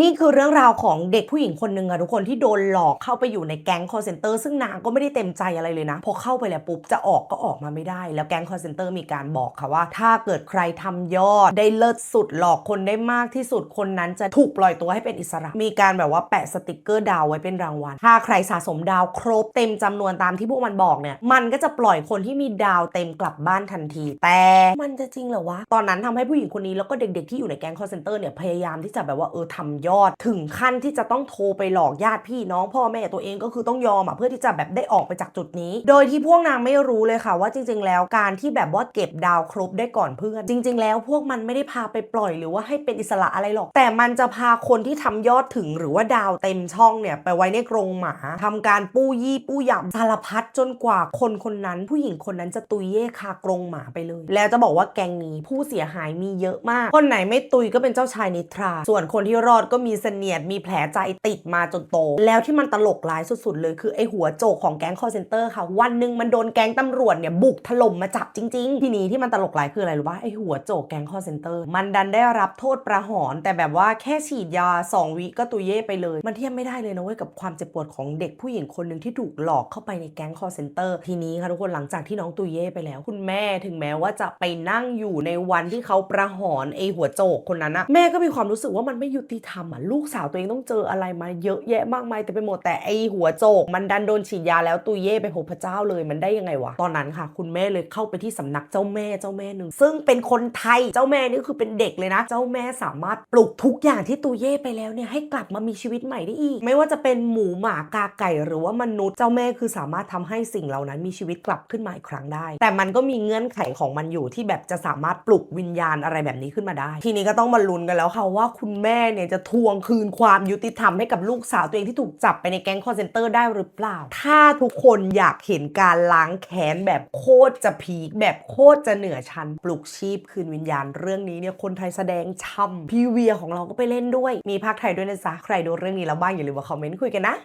นี่คือเรื่องราวของเด็กผู้หญิงคนหนึ่งอะทุกคนที่โดนหลอกเข้าไปอยู่ในแก๊ง call center ซึ่งนางก็ไม่ได้เต็มใจอะไรเลยนะ พอเข้าไปแล้วปุ๊บจะออกก็ออกมาไม่ได้ แล้วแก๊ง call center มีการบอกค่ะว่า ถ้าเกิดใครทำยอดได้เลิศสุดหลอกคนได้มากที่สุดคนนั้นจะถูกปล่อยตัวให้เป็นอิสระ มีการแบบว่าแปะสติกเกอร์ดาวไว้เป็นรางวัล ถ้าใครสะสมดาวครบเต็มจำนวนตามที่พวกมันบอกเนี่ย มันก็จะปล่อยคนที่มีดาวเต็มกลับบ้านทันที แต่มันจะจริงเหรอวะ ตอนนั้นทำให้ผู้หญิงคนนี้แล้วก็เด็กๆที่อยู่ในแก๊ง call center เนี่ยพยายามที่จะแบบว่าเออทำยอด ถึงขั้นที่จะต้องโทรไปหลอกญาติพี่น้องพ่อแม่ตัวเองก็คือต้องยอมอะเพื่อที่จะแบบได้ออกไปจากจุดนี้ โดยที่พวกนางไม่รู้เลยค่ะว่าจริง ๆ แล้วการที่แบบว่าเก็บดาวครบได้ก่อนเพื่อน จริง ๆ แล้วพวกมันไม่ได้พาไปปล่อยหรือว่าให้เป็นอิสระอะไรหรอก แต่มันจะพาคนที่ทำยอดถึงหรือว่าดาวเต็มช่องเนี่ยไปไว้ในกรงหมาทำการปู้ยี่ปู้ยำสารพัดจนกว่าคนคนนั้น ผู้หญิงคนนั้นจะตุยเย่คากรงหมาไปเลย แล้วจะบอกว่าแกงนี้ผู้เสียหายมีเยอะมาก คนไหนไม่ตุยก็เป็นเจ้าชายนิทรา ส่วนคนที่รอดก็มีเสนียดมีแผลใจติดมาจนโต แล้วที่มันตลกร้ายสุดๆเลยคือไอ้หัวโจกของแก๊งคอร์เซนเตอร์ค่ะ วันหนึ่งมันโดนแก๊งตำรวจเนี่ยบุกถล่มมาจับจริง ๆ ทีนี้ที่มันตลกร้ายคืออะไรรู้ป่ะไอ้หัวโจกแก๊งคอร์เซนเตอร์มันดันได้รับโทษประหารแต่แบบว่าแค่ฉีดยา 2 วิก็ตุยเย่ไปเลย มันเทียบไม่ได้เลยนะเว้ยกับความเจ็บปวดของเด็กผู้หญิงคนหนึ่งที่ถูกหลอกเข้าไปในแก๊งคอร์เซนเตอร์ทีนี้ค่ะทุกคนหลังจากที่น้องตุยเย่ไปแล้ว คุณแม่ถึงแม้ว่าจะไปนั่งอยู่ในวันที่เขาประหารไอ้หัวโจกคนนั้นอะแม่ก็มีความรู้สึกว่ามันไม่ยุติธรรมอะลูกสาวตัวเองต้องเจออะไรมาเยอะแยะมากมายแต่ไปหมดแต่ไอหัวโจก มันดันโดนฉีดยาแล้วตุยเย่ไปพบพระเจ้าเลยมันได้ยังไงวะ ตอนนั้นค่ะ คุณแม่เลยเข้าไปที่สำนักเจ้าแม่เจ้าแม่หนึ่งซึ่งเป็นคนไทยเจ้าแม่นี่คือเป็นเด็กเลยนะ เจ้าแม่สามารถปลุกทุกอย่างที่ตุยเย่ไปแล้วเนี่ยให้กลับมามีชีวิตใหม่ได้อีก ไม่ว่าจะเป็นหมูหมากาไก่หรือว่ามนุษย์เจ้าแม่คือสามารถทำให้สิ่งเหล่านั้นมีชีวิตกลับขึ้นมาอีกครั้งได้ แต่มันก็มีเงื่อนไขของมันอยู่ที่แบบจะสามารถปลุกวิญญาณอะไรแบบนี้ขึ้นมาได้ ทีนี้ก็ต้องมาลุ้นกันแล้วค่ะว่าคุณแม่เนี่ยจะทวงคืนความยุติธรรมให้กับลูกสาวตัวเองที่ถูกจับไปในแก๊งคอร์เซนเตอร์ได้หรือเปล่า ถ้าทุกคนอยากเห็นการล้างแค้นแบบโคตรจะพีคแบบโคตรจะเหนือชั้นปลุกชีพคืนวิญญาณเรื่องนี้เนี่ยคนไทยแสดงช่ำพี่เวียของเราก็ไปเล่นด้วย มีภาคไทยด้วยนะจ๊ะใครดูเรื่องนี้แล้วบ้างอย่าลืมมาคอมเมนต์คุยกันนะ